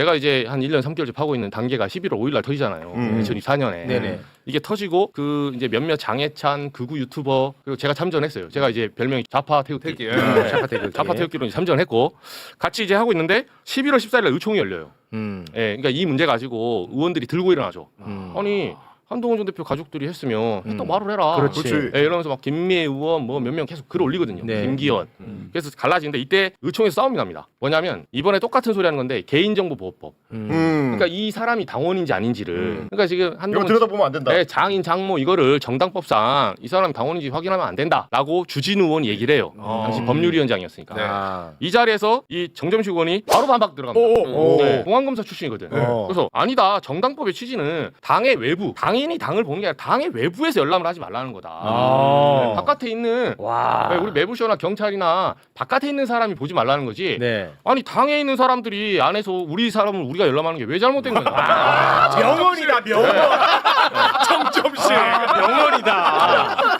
제가 이제 한 1년 3개월째 파고 있는 단계가 11월 5일 날 터지잖아요. 음. 2024년에. 네네. 이게 터지고 그 이제 몇몇 장해찬 극우 유튜버 그리고 제가 참전했어요. 제가 이제 별명이 좌파 태극기. 예. 네, 좌파 태극기. 좌파 태극기로 이제 참전했고 같이 이제 하고 있는데 11월 14일 날 의총이 열려요. 음. 예, 그러니까 이 문제 가지고 의원들이 들고 일어나죠. 음. 아니 한동훈 전 대표 가족들이 했으면 했던 음. 말을 해라. 그렇지. 그렇지. 예, 이러면서 막 김미애 의원 뭐 몇 명 계속 글 올리거든요. 네. 김기현. 음. 그래서 갈라지는데 이때 의총에서 싸움이 납니다. 뭐냐면 이번에 똑같은 소리 하는 건데 개인정보보호법. 음. 음. 그러니까 이 사람이 당원인지 아닌지를. 음. 그러니까 지금 이거 한동훈 들여다보면 안 된다. 네, 장인 장모 이거를 정당법상 이 사람이 당원인지 확인하면 안 된다라고 주진우 의원이 얘기를 해요. 어. 당시 법률위원장이었으니까. 네. 아. 이 자리에서 이 정점식 의원이 바로 반박 들어갑니다. 오, 오. 네, 공안검사 출신이거든. 어. 그래서 아니다. 정당법의 취지는 당의 외부, 당인이 당을 보는 게 아니라 당의 외부에서 열람을 하지 말라는 거다. 아. 네, 바깥에 있는 와. 네, 우리 매부쇼나 경찰이나 바깥에 있는 사람이 보지 말라는 거지. 네. 아니 당에 있는 사람들이 안에서 우리 사람을 우리가 열람하는 게 왜 잘못된 거냐? 명언이다 명언.